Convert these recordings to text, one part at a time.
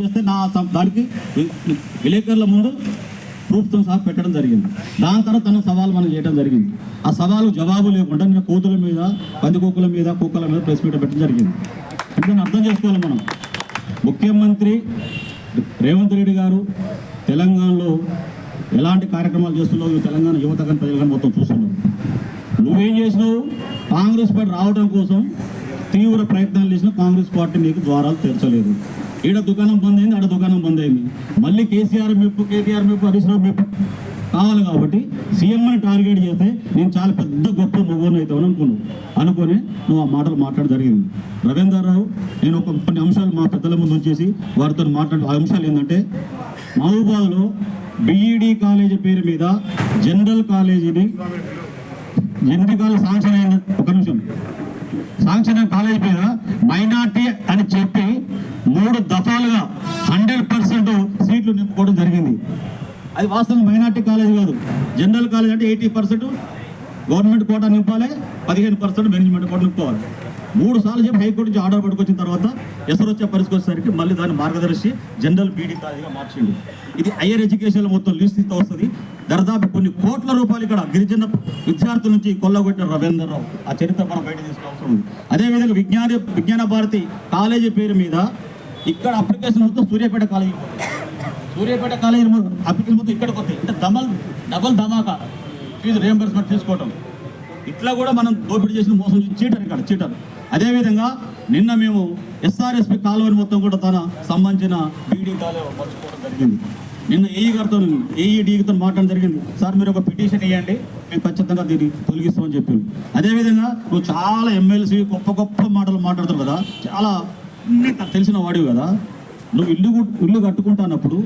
చేస్తే నా దానికి విలేకరుల ముందు ప్రూఫ్తో సహా పెట్టడం జరిగింది. దాని తర్వాత తన సవాల్ మనం చేయడం జరిగింది. ఆ సవాలు జవాబు లేకుండా నేను కోతుల మీద పందికొక్కుల మీద కుక్కల మీద ప్రెస్ మీట్ పెట్టడం జరిగింది. అంటే దాన్ని అర్థం చేసుకోవాలి మనం. ముఖ్యమంత్రి రేవంత్ రెడ్డి గారు తెలంగాణలో ఎలాంటి కార్యక్రమాలు చేస్తున్నావు తెలంగాణ యువత కానీ ప్రజలు కానీ మొత్తం చూస్తున్నావు నువ్వేం చేసినావు? కాంగ్రెస్ పార్టీ రావడం కోసం తీవ్ర ప్రయత్నాలు చేసిన కాంగ్రెస్ పార్టీ నీకు ద్వారాలు తెరచలేదు. ఈడ దుకాణం బంద్ అయింది ఆడ దుకాణం బంద్ అయింది మళ్ళీ కేసీఆర్ మెప్పు కేటీఆర్ మెప్పు హరీష్ రావు మెప్పు కావాలి కాబట్టి సీఎంని టార్గెట్ చేస్తే నేను చాలా పెద్ద గొప్ప మొగ్గుని అవుతాను అనుకున్నాను. అనుకొని నువ్వు ఆ మాటలు మాట్లాడ జరిగింది. రవీంద్రరావు నేను ఒక కొన్ని అంశాలు మా పెద్దల ముందు వచ్చేసి వారితో మాట్లాడే ఆ అంశాలు ఏంటంటే మహబూబాద్లో బీఈడి కాలేజీ పేరు మీద జనరల్ కాలేజీని ఎన్నికల సాంక్షన్ అయిన ఒక నిమిషం. సాంక్షన్ కాలేజ్ కాలేజీ మైనార్టీ అని చెప్పి మూడు దఫాలుగా హండ్రెడ్ పర్సెంట్ సీట్లు నింపుకోవడం జరిగింది. అది వాస్తవం మైనార్టీ కాలేజ్ కాదు. జనరల్ కాలేజ్ అంటే ఎయిటీ పర్సెంట్ గవర్నమెంట్ కోటా నింపాలి పదిహేను పర్సెంట్ మేనేజ్మెంట్ కోట నింపుకోవాలి. మూడు సార్లు చెప్పి హైకోర్టు నుంచి ఆర్డర్ పట్టుకొచ్చిన తర్వాత ఎసరు వచ్చే పరిస్థితి వచ్చేసరికి మళ్ళీ దాన్ని మార్గదర్శి జనరల్ బీడీ కాలేజీగా మార్చిండు. ఇది హయ్యర్ ఎడ్యుకేషన్ మొత్తం లిస్ట్ ఇస్తూ వస్తుంది. దర్దాపు కొన్ని కోట్ల రూపాయలు ఇక్కడ గిరిజన విద్యార్థుల నుంచి కొల్లగొట్టిన రవీందర్ రావు ఆ చరిత్ర మనం బయట తీసుకోవాల్సి ఉంది. అదేవిధంగా విజ్ఞాన విజ్ఞాన భారతి కాలేజీ పేరు మీద ఇక్కడ అప్లికేషన్ మొత్తం Suryapet college. Suryapet college application మొత్తం ఇక్కడికి వస్తాయి. అంటే డబల్ డబల్ ధమాకా ఫీజు రియంబర్స్మెంట్ తీసుకోవటం. ఇట్లా కూడా మనం దోపిడీ చేసిన మోసం చీటర్ ఇక్కడ చీటర్. అదేవిధంగా నిన్న మేము ఎస్ఆర్ఎస్పి కాలువని మొత్తం కూడా తన సంబంధించిన బీడీ కాలువ మర్చిపోవడం జరిగింది. నిన్న ఏఈ గారితో ఏఈ డీతో మాట్లాడడం జరిగింది? సార్ మీరు ఒక పిటిషన్ ఇవ్వండి మేము ఖచ్చితంగా దీన్ని తొలగిస్తామని చెప్పింది అదేవిధంగా నువ్వు చాలా ఎమ్మెల్సీ గొప్ప గొప్ప మాటలు మాట్లాడతావు కదా చాలా అన్ని నాకు తెలిసిన వాడివి కదా. నువ్వు ఇల్లు ఇల్లు కట్టుకుంటానప్పుడు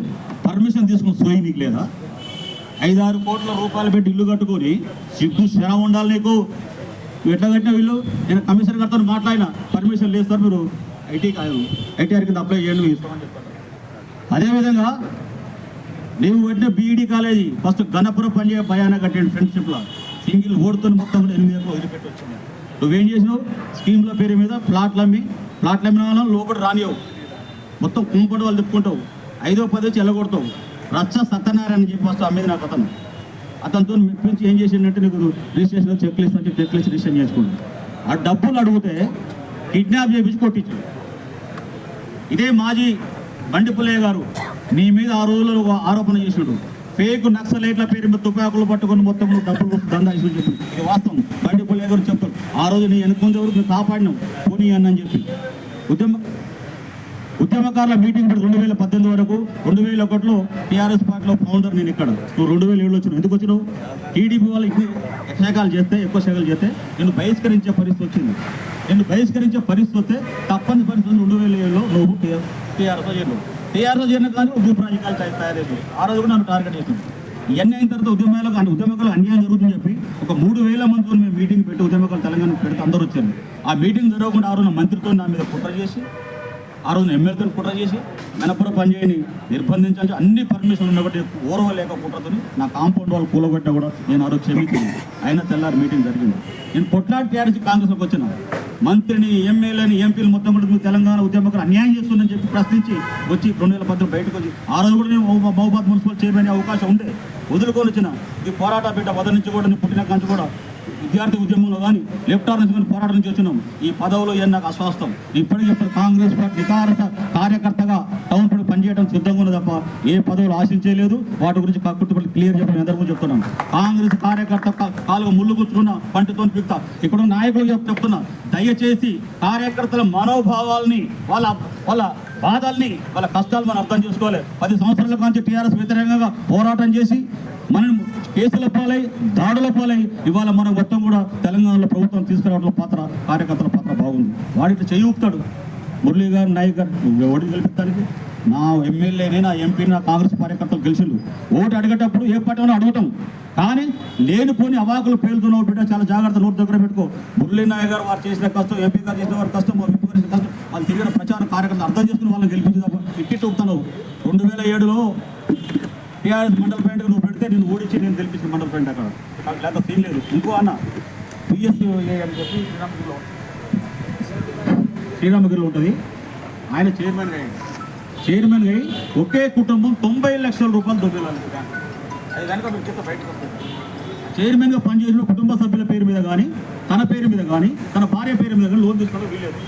పర్మిషన్ తీసుకుని సోయి నీకు లేదా? ఐదారు కోట్ల రూపాయలు పెట్టి ఇల్లు కట్టుకొని సిగ్గు శరం ఉండాలి నీకు. నువ్వు ఎట్లా కట్టినా వీళ్ళు నేను కమిషనర్ గారితో మాట్లాడినా. పర్మిషన్ లేదు సార్ మీరు. ఐటీ ఐటీఆర్ కింద అప్లై చేయండి ఇస్తామని చెప్పారు. అదేవిధంగా నీవు పెట్టిన బీఈడి కాలేజీ ఫస్ట్ గణపురం పనిచేయ భయాన కట్టాడు ఫ్రెండ్షిప్లో సింగిల్ ఓడుతో మొత్తం కూడా ఎనిమిది ఏళ్ళు వదిలిపెట్టి వచ్చింది. నువ్వేం చేసినావు? స్కీమ్ల పేరు మీద ప్లాట్లు అమ్మి ప్లాట్లు అమ్మిన వాళ్ళని లోపల రానియవు. మొత్తం కుంపడి వాళ్ళు తిప్పుకుంటావు. ఐదో వచ్చి ఎల్లగొడతావు రచ్చ సత్యనారాయణ చెప్పి వస్తావు అమ్మేది నాకు అతను. అతనితో మెప్పించి ఏం చేసిందంటే నీకు రిజిస్ట్రేషన్ చెక్ లిస్ట్ అంటే చెక్ లిస్ట్ రిజిస్ట్రేషన్ చేసుకోండి ఆ డబ్బులు అడిగితే కిడ్నాప్ చేయించి కొట్టించాడు. ఇదే మాజీ బండిపుల్లయ్య గారు. నీ మీద ఆ రోజుల్లో ఒక ఆరోపణ చేసాడు ఫేక్ నక్సలైట్ల పేరు మీద తుపాకులు పట్టుకొని మొత్తం డబ్బులు దందా చేసి చెప్పి. ఇది వాస్తవం. బండిపల్లి పుల్లయ్య చెప్తారు ఆ రోజు నీ వెనక ముందు ఎవరు? నువ్వు కాపాడినావు. పోనీ అని చెప్పి. ఉద్యమ ఉద్యమకారుల మీటింగ్ ఇప్పుడు రెండు వేల పద్దెనిమిది వరకు రెండు వేల ఒకటిలో టీఆర్ఎస్ పార్టీలో ఫౌండర్ నేను ఇక్కడ. నువ్వు రెండు వేల ఏడులో వచ్చినావు. ఎందుకు వచ్చినావు? టీడీపీ వాళ్ళు ఎక్కువ శాఖలు చేస్తే ఎక్కువ శాఖలు చేస్తే నేను బహిష్కరించే పరిస్థితి వచ్చింది. నేను బహిష్కరించే పరిస్థితి వస్తే తప్పని పరిస్థితి రెండు వేల ఏడులో నువ్వు టీఆర్ఎస్లో చేరినావు. టీఆర్ఎస్లో చేరిన కానీ ఉద్యమ ప్రాజెక్టులు తయ- తయారైంది. ఆ రోజు కూడా నన్ను టార్గెట్ చేసింది. ఇవన్నీ అయిన తర్వాత ఉద్యమాలకు అంటే ఉద్యమకాలు అన్యాయం జరుగుతుందని చెప్పి ఒక మూడు వేల మందితో మేము మీటింగ్ పెట్టి ఉద్యమకులు తెలంగాణ పెడితే అందరూ వచ్చారు. ఆ మీటింగ్ జరగకుండా ఆ మంత్రితో నా మీద కుట్ర చేసి ఆ రోజున ఎమ్మెల్యేతో కుట్ర చేసి మెనపుర పనిచేయని నిర్బంధించాలి అన్ని పర్మిషన్ ఉన్న బట్టి ఓర్వలేక కుట్రతో నా కాంపౌండ్ వాళ్ళు కూలగొట్టినా కూడా నేను ఆ రోజు క్షమించాను. అయినా తెల్లారి మీటింగ్ జరిగింది. నేను కొట్లాడి టీఆర్ఎస్ కాంగ్రెస్లోకి వచ్చినాను మంత్రిని ఎమ్మెల్యేని ఎంపీలు మొత్తం కూడా తెలంగాణ ఉద్యమకులు అన్యాయం చేస్తుందని చెప్పి ప్రశ్నించి వచ్చి రెండు వేల పద్దెనిమిది బయటకు వచ్చి ఆ రోజు కూడా నేను మహబాద్ మున్సిపల్ చైర్మన్ అవకాశం ఉండే. వదులుకొని వచ్చిన ఈ పోరాట బిడ్డ వద నుంచి కూడా నేను పుట్టిన నుంచి కూడా విద్యార్థి ఉద్యమంలో కానీ లెఫ్ట్ ఆర్ నుంచి పోరాటం నుంచి వచ్చినాం. ఈ పదవులు ఏం నాకు అస్వాస్థం? ఇప్పటికీ ఇప్పుడు కాంగ్రెస్ పార్టీ నికారత కార్యకర్తగా టౌన్ పడి పనిచేయడం సిద్ధంగా ఉంది తప్ప ఏ పదవులు ఆశించలేదు. వాటి గురించి కక్కుట్టుబడి క్లియర్ చెప్పి ఎందరూ అందరికీ కాంగ్రెస్ కార్యకర్త కాలుగా ముళ్ళు గుచ్చుకున్న పంటతో పిక్తా ఇక్కడ నాయకులు చెప్తున్నా. దయచేసి కార్యకర్తల మనోభావాల్ని వాళ్ళ వాళ్ళ బాధల్ని వాళ్ళ కష్టాలు మనం అర్థం చేసుకోవాలి. పది సంవత్సరాల నుంచి టీఆర్ఎస్ వ్యతిరేకంగా పోరాటం చేసి మనం కేసుల పాలై దాడుల పాలై ఇవాళ మనం మొత్తం కూడా తెలంగాణలో ప్రభుత్వం తీసుకురావడంలో పాత్ర కార్యకర్తల పాత్ర బాగుంది. వాడికి చేయి ఊపుతాడు. మురళీ గారు నాయక్ గారు ఓడి గెలిపించడానికి నా ఎమ్మెల్యేని నా ఎంపీని నా కాంగ్రెస్ కార్యకర్తలు గెలిచిండు ఓటు అడిగేటప్పుడు ఏ పార్టీ అడగటం అడుగుతాం. కానీ లేనిపోని అవాకులు పేలుతున్నావు బిడ్డ చాలా జాగ్రత్త నోటు దగ్గర పెట్టుకో. మురళీ నాయక్ గారు వారు చేసిన కష్టం ఎంపీ గారు చేసిన వారు కష్టం విప్పు గారు కష్టం వాళ్ళు తిరిగిన ప్రచార కార్యకర్తలు అర్థం చేసుకుని వాళ్ళని గెలిపించి ఇట్టి చూపుతాను రెండు వేల ఏడులో టీఆర్ఎస్ మండల పాయింట్ నువ్వు పెడితే నేను ఓడించి నేను గెలిపించిన మండల ఫ్రెండ్ అక్కడ. లేదా సీన్ లేదు. ఇంకో అన్న పిఎస్సీ అని చెప్పి శ్రీరామగిరిలో శ్రీరామగిరిలో ఉంటుంది. ఆయన చైర్మన్ అయ్యాడు చైర్మన్ అయ్యి ఒకే కుటుంబం తొంభై లక్షల రూపాయలు దొబ్బేలాలి అది కనుక మీరు చెత్త బయటకు వస్తుంది. చైర్మన్గా పనిచేసిన కుటుంబ సభ్యుల పేరు మీద కానీ తన పేరు మీద కానీ తన భార్య పేరు మీద కానీ లోన్ తీసుకోవడం వీలేదు